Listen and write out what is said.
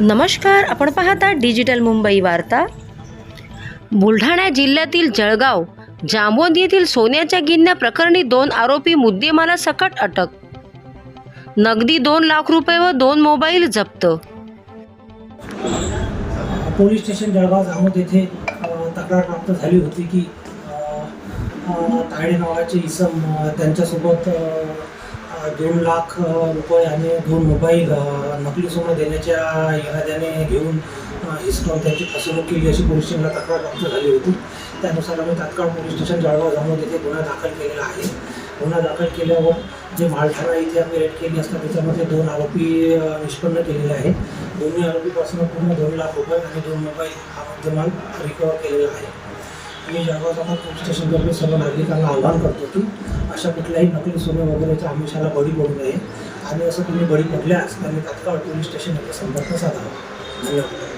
नमस्कार आपण पाहता डिजिटल मुंबई वार्ता. बुलढाणा जिल्ह्यातील जळगाव जांबोद येथील सोन्याच्या गिन्या प्रकरणी दोन आरोपी मुद्देमाला सकट अटक. नगदी दोन लाख रुपये व दोन मोबाईल जप्त. पोलीस स्टेशन जळगाव जामोद येथे तक्रार प्राप्त झाली होती की तायडे नावाचे इसम त्यांच्यासोबत दोन लाख रुपये आणि दोन मोबाईल नकली सोनं देण्याच्या इराद्याने घेऊन अ, त्यांची फसवणूक केली अशी पोलीस स्टेशनला तक्रार प्राप्त झाली होती. त्यानुसार आम्ही तात्काळ पोलीस स्टेशन जळगाव जाऊन तिथे गुन्हा दाखल केलेला आहे. गुन्हा दाखल केल्यावर जे मालठाणा इथे आम्ही रेड केली असता त्याच्यामध्ये दोन आरोपी निष्पन्न केलेले आहे दोन्ही आरोपीपासून पूर्ण दोन लाख रुपये आणि दोन मोबाईल हा मुद्देमाल रिकवर केलेला आहे. मी जळगाव जामोद पोलीस स्टेशनतर्फे सर्व नागरिकांना आव्हान करतो की अशा कुठल्याही नकली सोने वगैरेच्या आमिषाला बळी पडू नये. आणि असं तुम्ही बळी पडल्यास त्यांनी तात्काळ पोलीस स्टेशनमध्ये संपर्क साधावा. धन्यवाद.